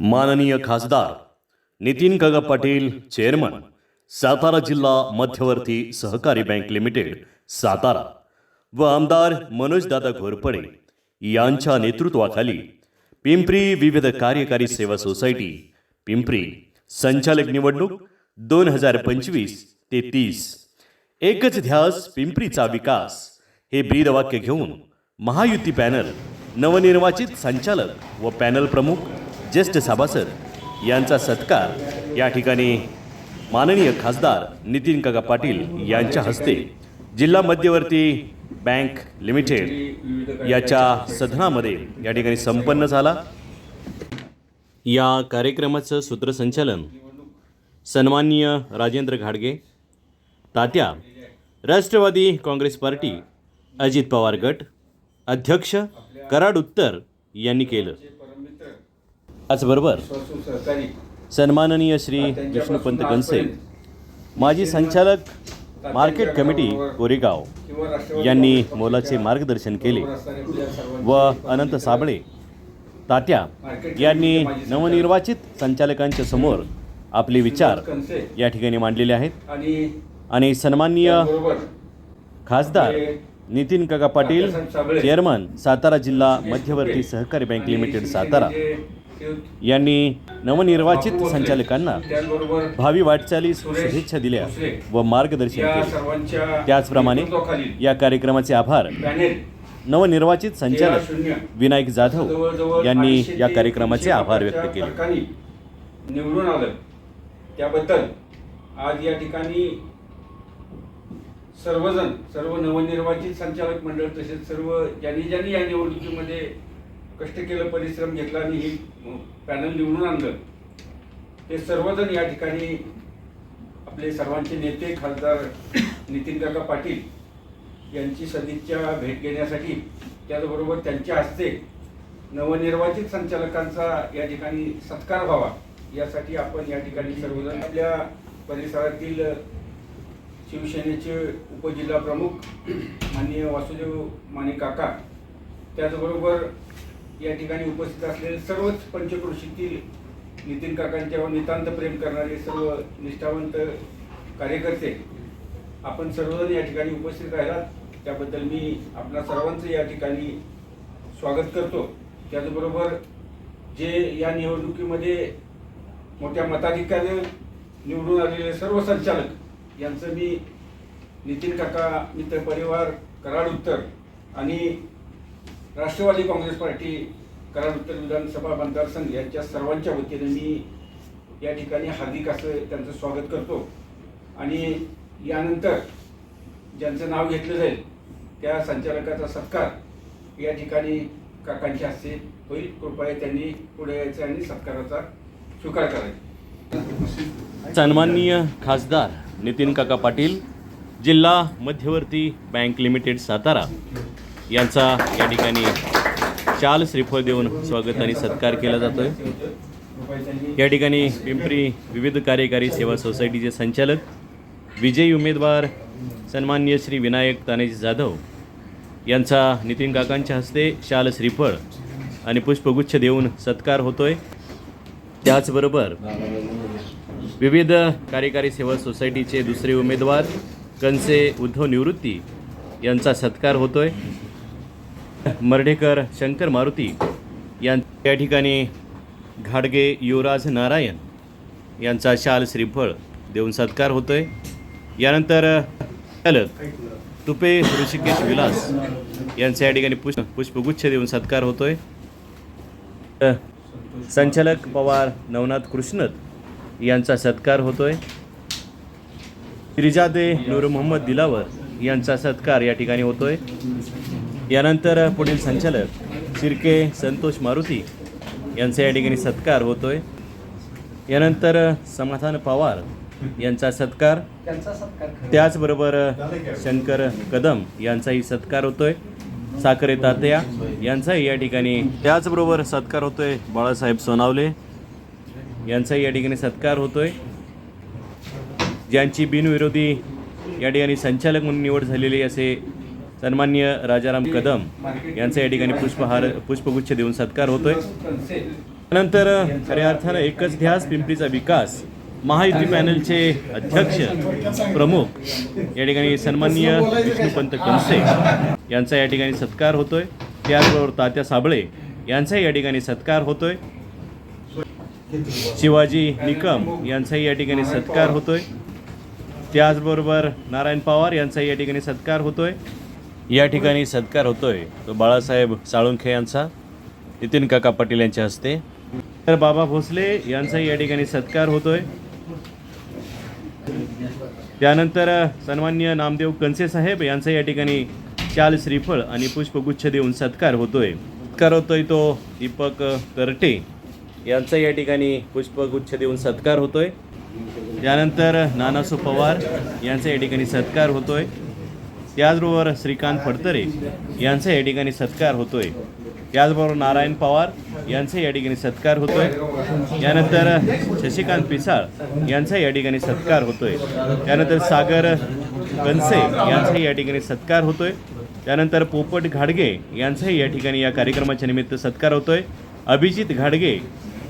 माननीय खासदार नितीन काका पाटील चेअरमन सातारा जिल्हा मध्यवर्ती सहकारी बँक लिमिटेड सातारा व आमदार मनोजदादा घोरपडे यांच्या नेतृत्वाखाली पिंपरी विविध कार्यकारी सेवा सोसायटी पिंपरी संचालक निवडणूक दोन हजार पंचवीस ते तीस. एकच ध्यास पिंपरीचा विकास हे ब्रीदवाक्य घेऊन महायुती पॅनल नवनिर्वाचित संचालक व पॅनल प्रमुख ज्येष्ठ सभासद यांचा सत्कार या ठिकाणी माननीय खासदार नितीन काका पाटील यांच्या हस्ते जिल्हा मध्यवर्ती बँक लिमिटेड याच्या सदनामध्ये या ठिकाणी संपन्न झाला. या कार्यक्रमाचं सूत्रसंचालन सन्माननीय राजेंद्र घाडगे तात्या राष्ट्रवादी काँग्रेस पार्टी अजित पवार गट अध्यक्ष कराड उत्तर यांनी केलं. त्याचबरोबर सन्माननीय श्री विष्णुपंत कनसे माजी संचालक मार्केट कमिटी कोरेगाव यांनी मोलाचे मार्गदर्शन केले. व अनंत साबळे तात्या यांनी नवनिर्वाचित संचालकांच्या समोर आपले विचार या ठिकाणी मांडलेले आहेत. आणि सन्माननीय खासदार नितीन काका पाटील चेअरमन सातारा जिल्हा मध्यवर्ती सहकारी बँक लिमिटेड सातारा. यांनी नवनिर्वाचित संचालकांना भावी वाटचालीस शुभेच्छा दिल्या व मार्गदर्शन केले. त्याचप्रमाणे या कार्यक्रमाचे आभार. नवनिर्वाचित संचालक विनायक जाधव यांनी या कार्यक्रमाचे आभार व्यक्त केले. निवडून आलं. त्याबद्दल आज या ठिकाणी सर्वजण सर्व नवनिर्वाचित संचालक मंडळ तसेच सर्व ज्यांनी ज्यांनी या निवडणुकीमध्ये कष्ट केलं परिश्रम घेतला आणि ही पॅनल निवडून आणलं. हे सर्वजण या ठिकाणी आपले सर्वांचे नेते खासदार नितीन काका पाटील यांची सदिच्छा भेट घेण्यासाठी त्याचबरोबर त्यांच्या हस्ते नवनिर्वाचित संचालकांचा या ठिकाणी सत्कार व्हावा यासाठी आपण या ठिकाणी सर्वजण आपल्या परिसरातील शिवसेनेचे उपजिल्हा प्रमुख माननीय वासुदेव माने काका त्याचबरोबर या ठिकाणी उपस्थित असलेले सर्वच पंचक्रोशीतील नितीन काकांच्यावर नितांत प्रेम करणारे सर्व निष्ठावंत कार्यकर्ते आपण सर्वजण या ठिकाणी उपस्थित राहिलात. त्याबद्दल मी आपल्या सर्वांचं या ठिकाणी स्वागत करतो. त्याचबरोबर जे या निवडणुकीमध्ये मोठ्या मताधिक्याने निवडून आलेले सर्व संचालक यांचं मी नितीन काका मित्र परिवार कराड उत्तर आणि राष्ट्रवादी काँग्रेस पार्टी कराड उत्तर विधानसभा मतदारसंघ यांच्या सर्वांच्या वतीने मी या ठिकाणी हार्दिक असं त्यांचं स्वागत करतो. आणि यानंतर ज्यांचं नाव घेतलं जाईल त्या संचालकाचा सत्कार या ठिकाणी काकांच्या हस्ते होईल. कृपया त्यांनी पुढे यायचं आणि सत्काराचा स्वीकार करायचा. सन्माननीय खासदार नितीन काका पाटील जिल्हा मध्यवर्ती बँक लिमिटेड सातारा यांचा या ठिकाणी शाल श्रीफळ देऊन स्वागत आणि सत्कार केला जातो या ठिकाणी पिंपरी विविध कार्यकारी सेवा सोसायटीचे संचालक विजयी उमेदवार सन्माननीय श्री विनायक तानाजी जाधव यांचा नितीन काकांच्या हस्ते शाल श्रीफळ आणि पुष्पगुच्छ देऊन सत्कार होतोय. त्याचबरोबर विविध कार्यकारी सेवा सोसायटीचे दुसरे उमेदवार कंसे उद्धव निवृत्ती यांचा सत्कार होतोय. मर्ढेकर शंकर मारुती यां या ठिकाणी घाडगे युवराज नारायण यांचा शाल श्रीफळ देऊन सत्कार होतो आहे यानंतर चालक तुपे ऋषिकेश विलास यांचा या ठिकाणी पुष्प पुष्पगुच्छ देऊन सत्कार होतो आहे संचालक पवार नवनाथ कृष्णत यांचा सत्कार होतो आहे श्रीजादे नूर मोहम्मद दिलावर यांचा सत्कार या ठिकाणी होतोय. यानंतर पुढील संचालक शिर्के संतोष मारुती यांचा या ठिकाणी सत्कार होतोय. यानंतर समाधान पवार यांचा सत्कार. त्याचबरोबर शंकर कदम यांचाही सत्कार होतोय. साखरे तात्या यांचाही या ठिकाणी त्याचबरोबर सत्कार होतोय. बाळासाहेब सोनावले यांचाही या ठिकाणी सत्कार होतोय. ज्यांची बिनविरोधी या ठिकाणी संचालक म्हणून निवड झालेली असे सन्मान्य राजाराम कदम यांचा या ठिकाणी पुष्पहार पुष्पगुच्छ देऊन सत्कार होतोय. त्यानंतर खऱ्या अर्थानं एकच ध्यास पिंपरीचा विकास. महायुती पॅनलचे अध्यक्ष प्रमुख या ठिकाणी सन्माननीय विष्णुपंत कमसे यांचा या ठिकाणी सत्कार होतोय. त्याचबरोबर तात्या साबळे यांचाही या ठिकाणी सत्कार होतोय. शिवाजी निकम यांचाही या ठिकाणी सत्कार होतोय. त्याचबरोबर नारायण पवार यांचाही या ठिकाणी सत्कार होतोय. या ठिकाणी सत्कार होतोय. तो बाळासाहेब साळुंखे यांचा नितीन काका पाटील यांच्या हस्ते. तर बाबा भोसले यांचाही या ठिकाणी सत्कार होतोय. त्यानंतर सन्मान्य नामदेव कनसे साहेब यांचा या ठिकाणी शाल श्रीफळ आणि पुष्पगुच्छ देऊन सत्कार होतोय. सत्कार होतोय तो दीपक करटे यांचा या ठिकाणी पुष्पगुच्छ देऊन सत्कार होतोय. त्यानंतर नानासू पवार यांचा या ठिकाणी सत्कार होतोय. त्याचबरोबर श्रीकांत फडतरे यांचा या ठिकाणी सत्कार होतोय. त्याचबरोबर नारायण पवार यांचा या ठिकाणी सत्कार होतोय. यानंतर शशिकांत पिसाळ यांचा या ठिकाणी सत्कार होतोय. त्यानंतर सागर कनसे यांचाही या ठिकाणी सत्कार होतोय. त्यानंतर पोपट घाडगे यांचाही या ठिकाणी या कार्यक्रमाच्या निमित्त सत्कार होतोय. अभिजित घाडगे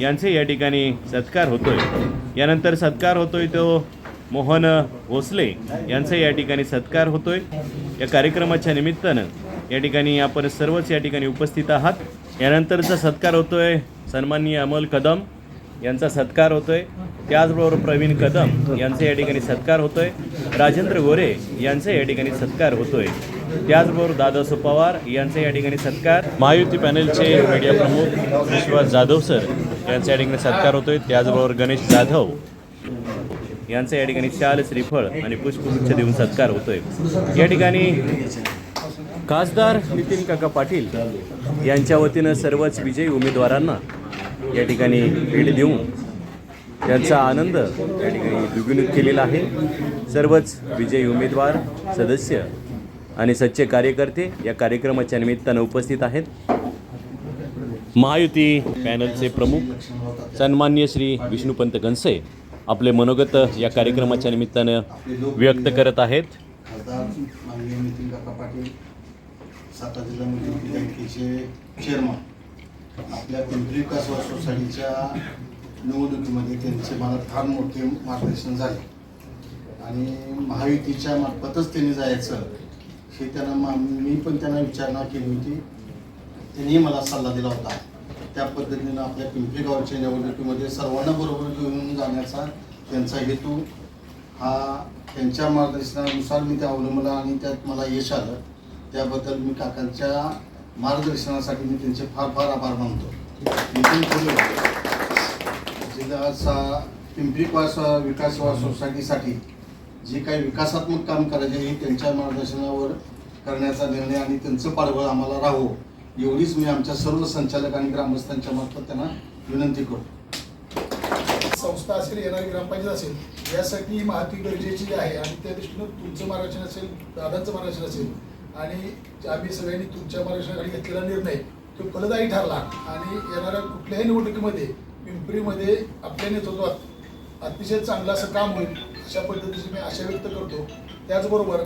यांचे या ठिकाणी सत्कार होतोय. यानंतर सत्कार होतोय तो मोहन भोसले यांचा या ठिकाणी सत्कार होतोय. या कार्यक्रमाच्या निमित्तानं या ठिकाणी आपण सर्वच या ठिकाणी उपस्थित आहात. यानंतरचा सत्कार होतोय सन्माननीय अमोल कदम यांचा सत्कार होतोय. त्याचबरोबर प्रवीण कदम यांचा या ठिकाणी सत्कार होतोय. राजेंद्र गोरे यांचा या ठिकाणी सत्कार होतोय. त्याचबरोबर दादासो पवार यांचा या ठिकाणी सत्कार. महायुती पॅनलचे मीडिया प्रमुख विश्वास जाधव सर यांचा या ठिकाणी सत्कार होतोय. त्याचबरोबर गणेश जाधव यांचा या ठिकाणी शाल श्रीफळ आणि पुष्पगुच्छ देऊन सत्कार होतोय. या ठिकाणी खासदार नितीन काका पाटील यांच्या वतीनं सर्वच विजयी उमेदवारांना या ठिकाणी भेट देऊन त्यांचा आनंद या ठिकाणी द्विगुणित केलेला आहे. सर्वच विजयी उमेदवार सदस्य आणि सच्चे कार्यकर्ते या कार्यक्रमाच्या निमित्तानं उपस्थित आहेत. महायुती पॅनलचे प्रमुख सन्मान्य श्री विष्णुपंत कनसे आपले मनोगत या कार्यक्रमाच्या निमित्तानं व्यक्त करत आहेत. पाटील आपल्या पिंपरी विकास सोसायटीच्या निवडणुकीमध्ये त्यांचे मला फार मोठे मार्गदर्शन झाले. आणि महायुतीच्या मार्फतच त्यांनी जायचं हे त्यांना मा मी पण त्यांना विचारणा केली होती. त्यांनी मला सल्ला दिला होता. त्या पद्धतीनं आपल्या पिंपरी गावच्या निवडणुकीमध्ये सर्वांना बरोबर घेऊन जाण्याचा त्यांचा हेतू हा त्यांच्या मार्गदर्शनानुसार मी ते अवलंबला आणि त्यात मला यश आलं. त्याबद्दल मी काकांच्या मार्गदर्शनासाठी मी त्यांचे फार फार आभार मानतो. नितीन फुले जिल्हा पिंपरी विकास विकास सोसायटीसाठी जे काही विकासात्मक काम करायचे हे त्यांच्या मार्गदर्शनावर करण्याचा निर्णय आणि त्यांचं पाठबळ आम्हाला राहो एवढीच मी आमच्या सर्व संचालक आणि ग्रामस्थांच्या मार्फत त्यांना विनंती करतो. संस्था असेल येणारी ग्रामपंचायत असेल यासाठी माहिती गरजेची आहे आणि त्या दृष्टीनं तुमचं मार्गदर्शन असेल दादांचं मार्गदर्शन असेल आणि आम्ही सगळ्यांनी तुमच्या मार्गदर्शनाखाली घेतलेला निर्णय तो फलदायी ठरला आणि येणाऱ्या कुठल्याही निवडणुकीमध्ये पिंपरीमध्ये आपल्या नेतृत्वात अतिशय चांगलं असं काम होईल अशा पद्धतीची मी आशा व्यक्त करतो. त्याचबरोबर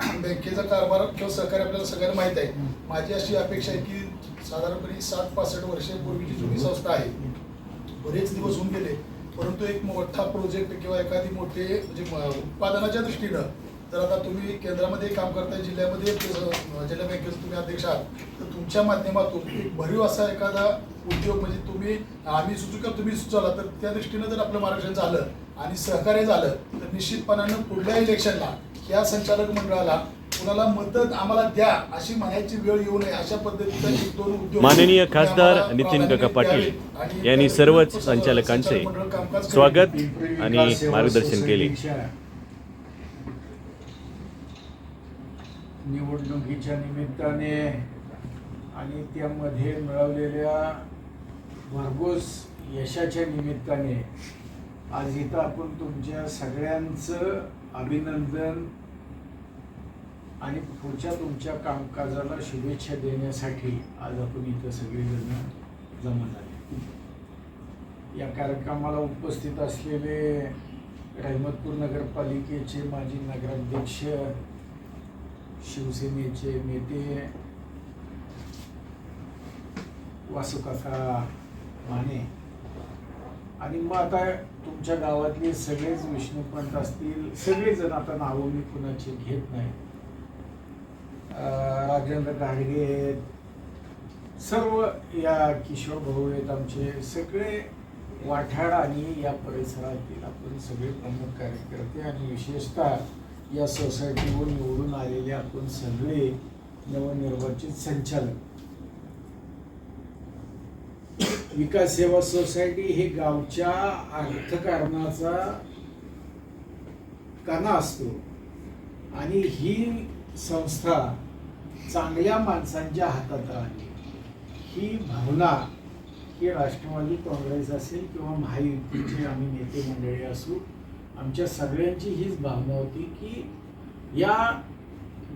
बँकेचा कारभार किंवा सहकार्य आपल्याला सगळ्यांना माहीत आहे. माझी अशी अपेक्षा आहे की साधारणपणे सात पासष्ट वर्षापूर्वीची जुनी संस्था आहे. बरेच दिवस होऊन गेले परंतु एक मोठा प्रोजेक्ट किंवा एखादी मोठे म्हणजे उत्पादनाच्या दृष्टीनं जर आता तुम्ही केंद्रामध्ये काम करताय जिल्ह्यामध्ये जिल्हा बँकेचे तुम्ही अध्यक्ष आहात तर तुमच्या माध्यमातून एक भरीव असा एखादा उद्योग म्हणजे तुम्ही आम्ही सुचू का तुम्ही सुचवला तर त्या दृष्टीनं जर आपलं मार्गदर्शन झालं आणि सहकार्य झालं तर निश्चितपणानं पुढल्या इलेक्शनला या संचालक मंडळाला कुणाला मदत आम्हाला द्या अशी म्हणायची वेळ येऊ नये अशा पद्धतीचा एक दोन उद्योग माननीय खासदार नितीन काका पाटील यांनी त्या सर्वच संचालकांचे. स्वागत आणि मार्गदर्शन केले निवडणुकीच्या निमित्ताने आणि त्यामध्ये मिळवलेल्या भरघोस यशाच्या निमित्ताने आज इथं आपण तुमच्या सगळ्यांचं अभिनंदन आणि पुढच्या तुमच्या कामकाजाला शुभेच्छा देण्यासाठी आज आपण इथं सगळेजण जमा झाले. या कार्यक्रमाला उपस्थित असलेले रहमतपूर नगरपालिकेचे माजी नगराध्यक्ष शिवसेनेचे नेते वासुकाका माने आणि मग आता तुमच्या गावातले सगळेच विष्णुपंत असतील सगळेजण आता नावं मी कुणाचे घेत नाही राजेंद्र गाडगे आहेत सर्व या किशोर भाऊ आहेत आमचे. सगळे वाठाड आणि या परिसरातील आपण सगळे प्रमुख कार्यकर्ते आणि विशेषतः या सोसायटीवर निवडून आलेले आपण सगळे नवनिर्वाचित संचालक. विकास सेवा सोसायटी हे गावच्या अर्थकारणाचा कणा असतो. आणि ही संस्था चांगल्या माणसांच्या हातात राहते. ही भावना ही राष्ट्रवादी काँग्रेस असेल किंवा महायुतीचे आम्ही नेते मंडळी असू आमच्या सगळ्यांची हीच भावना होती की या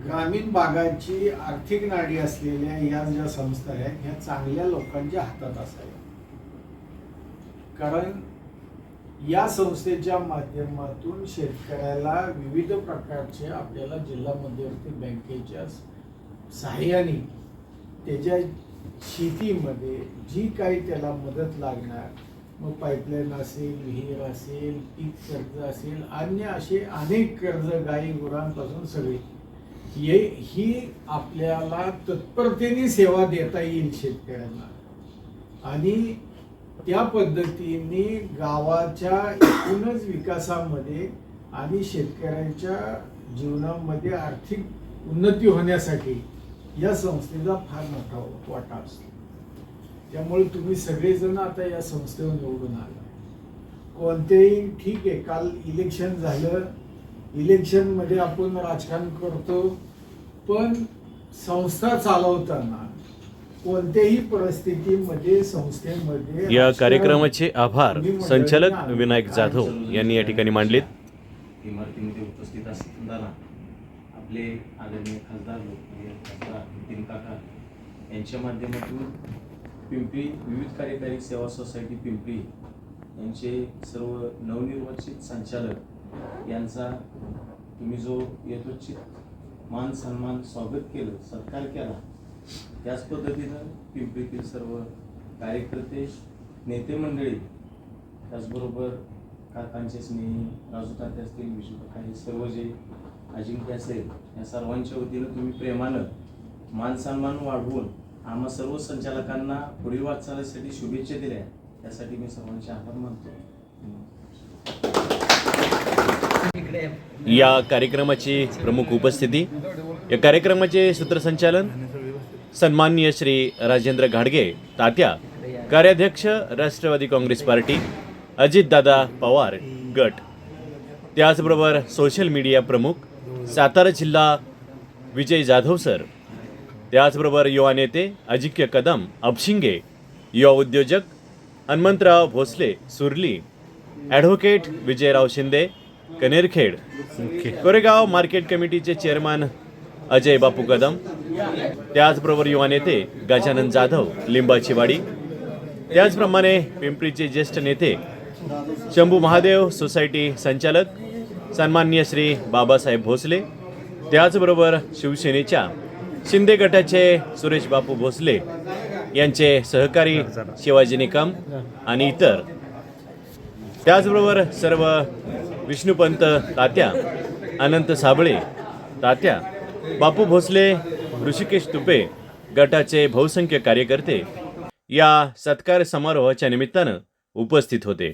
ग्रामीण भागाची आर्थिक नाडी असलेल्या या ज्या संस्था आहेत ह्या चांगल्या लोकांच्या हातात असाव्या कारण या संस्थेच्या माध्यमातून शेतकऱ्याला विविध प्रकारचे आपल्याला जिल्हा मध्यवर्ती बँकेच्या सहाय्याने त्याच्या शेतीमध्ये जी काही त्याला मदत लागणार मग पाईपलाईन असेल विहीर असेल पीक कर्ज असेल अन्य असे अनेक कर्ज गाई गुरांपासून सगळे. हे ही आपल्याला तत्परतेने सेवा देता येईल शेतकऱ्यांना. आणि त्या पद्धतीने गावाच्या एकूणच विकासामध्ये आणि शेतकऱ्यांच्या जीवनामध्ये आर्थिक उन्नती होण्यासाठी या संस्थेचा फार मोठा वाटा असतो. त्यामुळे तुम्ही सगळेजण आता या संस्थेवर निवडून आला. कोणतेही ठीक आहे काल इलेक्शन झालं. इलेक्शनमध्ये आपण राजकारण करतो. पण संस्था चालवताना कोणत्याही परिस्थितीमध्ये संस्थेमध्ये या कार्यक्रमाचे आभार. संचालक. विनायक जाधव यांनी या ठिकाणी मांडलेत. इमारतीमध्ये उपस्थित असताना आपले आदरणीय खासदार लोकप्रिय खासदार नितीन काका यांच्या माध्यमातून पिंपरी विविध कार्यकारी सेवा सोसायटी पिंपरी यांचे सर्व नवनिर्वाचित संचालक यांचा तुम्ही जो यथोचित मान सन्मान स्वागत केलं सत्कार केला त्याच पद्धतीनं पिंपरीतील सर्व कार्यकर्ते नेते मंडळी त्याचबरोबर काकांचे स्नेही राजू तात्या असतील विष्णू काका हे सर्व जे अजिंक्य असेल या सर्वांच्या वतीनं तुम्ही प्रेमानं मान सन्मान वाढवून आम्हा सर्व संचालकांना पुढील वाटचालीसाठी शुभेच्छा दिल्या. त्यासाठी मी सर्वांचे आभार मानतो. या कार्यक्रमाची प्रमुख उपस्थिती या कार्यक्रमाचे सूत्रसंचालन सन्माननीय श्री राजेंद्र घाडगे तात्या कार्याध्यक्ष राष्ट्रवादी काँग्रेस पार्टी अजितदादा पवार गट. त्याचबरोबर सोशल मीडिया प्रमुख सातारा जिल्हा विजय जाधव सर. त्याचबरोबर युवा नेते अजिंक्य कदम अपशिंगे युवा उद्योजक हनुमंतराव भोसले सुरली ॲडव्होकेट विजयराव शिंदे कनेरखेड कोरेगाव मार्केट कमिटीचे चेअरमन अजय बापू कदम त्याचबरोबर युवा नेते गजानन जाधव लिंबाची वाडी त्याचप्रमाणे पिंपरीचे ज्येष्ठ नेते शंभू महादेव सोसायटी संचालक सन्माननीय श्री बाबासाहेब भोसले. त्याचबरोबर शिवसेनेच्या शिंदे गटाचे सुरेश बापू भोसले यांचे सहकारी शिवाजी निकम आणि इतर. त्याचबरोबर सर्व विष्णुपंत तात्या अनंत साबळे तात्या बापू भोसले ऋषिकेश तुपे गटाचे बहुसंख्य कार्यकर्ते या सत्कार समारोहाच्या निमित्तानं उपस्थित होते.